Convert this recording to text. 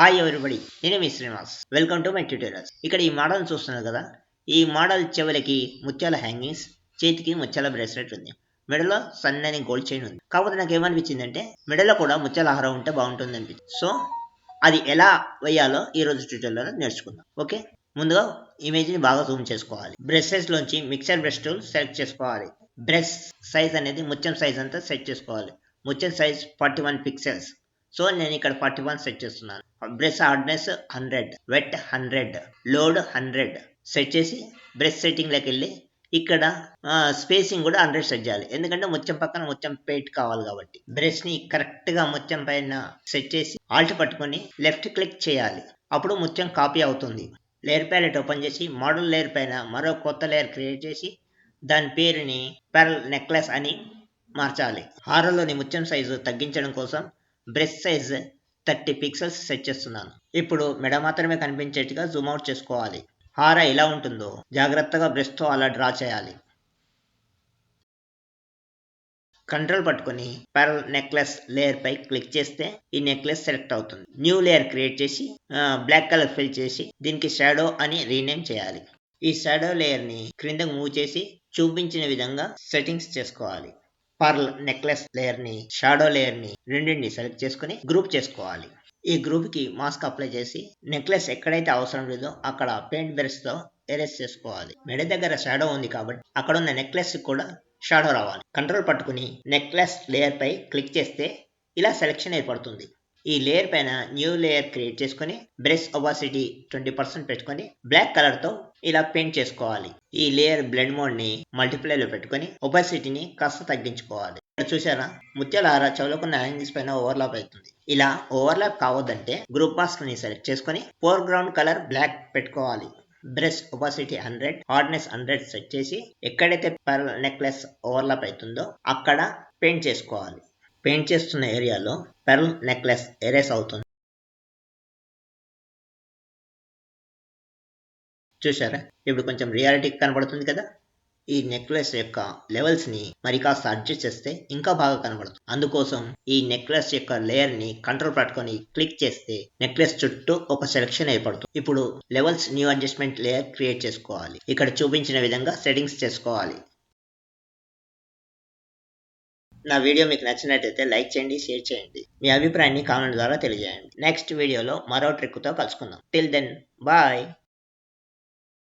Hi everybody నేను మీ Srinivas welcome to my tutorials ఇక్కడ ఈ మోడల్ చూస్తున్నారు కదా? ఈ మోడల్ చెవులకి ముత్యాల హ్యాంగింగ్స్ చేతికి ముత్యాల బ్రేస్లెట్ ఉంది. మెడలో సన్నని గోల్డ్ చైన్ ఉంది. కాకపోతే నాకు ఏమనిపించింది అంటే మెడలో కూడా ముత్యాల హారం ఉంటే బాగుంటుంది అనిపించింది. సో అది ఎలా వేయాలో ఈ రోజు ట్యూటోరియల్లో నేర్చుకుందాం. ఓకే? ముందుగా ఇమేజ్ని బాగా జూమ్ చేసుకోవాలి. బ్రషెస్ లోంచి మిక్సర్ బ్రష్ టూల్ సెలెక్ట్ చేసుకోవాలి. బ్రష్ సైజ్ అనేది ముత్యం సైజ్ అంతా సెట్ చేసుకోవాలి. ముత్యం size forty one pixels so నేను ఇక్కడ ఫార్టీ వన్ సెట్ చేస్తున్నాను. Brush hardness hundred wet hundred load hundred set చేసి బ్రష్ సెట్టింగ్లోకి వెళ్ళి ఇక్కడ స్పేసింగ్ కూడా హండ్రెడ్ సెట్ చేయాలి. ఎందుకంటే ముత్యం పక్కన ముత్యం పేట్ కావాలి కాబట్టి. బ్రష్ని ని కరెక్ట్గా ముత్యం పైన సెట్ చేసి ఆల్ట్ పట్టుకొని లెఫ్ట్ క్లిక్ చేయాలి. అప్పుడు ముత్యం కాపీ అవుతుంది. లేయర్ ప్యాలెట్ ఓపెన్ చేసి మోడల్ లేయర్ పైన మరో కొత్త లేయర్ క్రియేట్ చేసి దాని పేరుని పెరల్ నెక్లెస్ అని మార్చాలి. హారంలోని ముత్యం సైజు తగ్గించడం కోసం brush size thirty pixels set చేస్తున్నాను. ఇప్పుడు మెడ మాత్రమే కనిపించేట్టుగా జూమ్ అవుట్ చేసుకోవాలి. హార ఎలా ఉంటుందో జాగ్రత్తగా బ్రెస్తో అలా డ్రా చేయాలి. కంట్రోల్ పట్టుకొని పెరల్ నెక్లెస్ లేయర్ పై క్లిక్ చేస్తే ఈ నెక్లెస్ సెలెక్ట్ అవుతుంది. న్యూ లేయర్ క్రియేట్ చేసి బ్లాక్ కలర్ ఫిల్ చేసి దీనికి షాడో అని రీనేమ్ చేయాలి. ఈ షాడో లేయర్ని క్రిందకు మూవ్ చేసి చూపించిన విధంగా సెట్టింగ్స్ చేసుకోవాలి. పర్ల్ నెక్లెస్ లేయర్ని షాడో లేయర్ని రెండింటిని సెలెక్ట్ చేసుకుని గ్రూప్ చేసుకోవాలి. ఈ గ్రూప్కి మాస్క్ అప్లై చేసి నెక్లెస్ ఎక్కడైతే అవసరం లేదో అక్కడ పెయింట్ బ్రష్తో ఎరేస్ చేసుకోవాలి. మెడ దగ్గర షాడో ఉంది కాబట్టి అక్కడ ఉన్న నెక్లెస్ కూడా షాడో రావాలి. కంట్రోల్ పట్టుకుని నెక్లెస్ లేయర్ పై క్లిక్ చేస్తే ఇలా సెలెక్షన్ ఏర్పడుతుంది. ఈ లేయర్ పైన న్యూ లేయర్ క్రియేట్ చేసుకుని బ్రష్ ఒబాసిటీ ట్వంటీ పర్సెంట్ పెట్టుకొని బ్లాక్ కలర్తో ఇలా పెయింట్ చేసుకోవాలి. ఈ లేయర్ బ్లెండ్ మోడ్ని మల్టిప్లై లో పెట్టుకొని ఒబాసిటీని కాస్త తగ్గించుకోవాలి. చూసారా? ముత్యాల హార చౌలకున్న పైన ఓవర్లాప్ అవుతుంది. ఇలా ఓవర్లాప్ కావద్దంటే గ్రూప్ మాస్క్ని సెలెక్ట్ చేసుకొని ఫోర్ గ్రౌండ్ కలర్ బ్లాక్ పెట్టుకోవాలి. Brush opacity hundred hardness hundred set చేసి ఎక్కడైతే పర్ల్ నెక్లెస్ ఓవర్లాప్ అవుతుందో అక్కడ పెయింట్ చేసుకోవాలి. పెయింట్ చేస్తున్న ఏరియాలో పెర్ల్ నెక్లెస్ ఎరేస్ అవుతుంది. చూసారా ఇప్పుడు కొంచెం రియాలిటీ కనబడుతుంది కదా? ఈ నెక్లెస్ యొక్క లెవెల్స్ని మరి కాస్త అడ్జస్ట్ చేస్తే ఇంకా బాగా కనబడుతుంది. అందుకోసం ఈ నెక్లెస్ యొక్క లేయర్ని కంట్రోల్ పట్టుకొని క్లిక్ చేస్తే నెక్లెస్ చుట్టూ ఒక సెలెక్షన్ ఏర్పడుతుంది. ఇప్పుడు levels new adjustment layer create చేసుకోవాలి. ఇక్కడ చూపించిన విధంగా సెట్టింగ్స్ చేసుకోవాలి. నా వీడియో మీకు నచ్చినట్టయితే లైక్ చేయండి షేర్ చేయండి. మీ అభిప్రాయాన్ని కామెంట్ ద్వారా తెలియజేయండి. నెక్స్ట్ వీడియోలో మరో ట్రిక్తో కలుసుకుందాం. Till then bye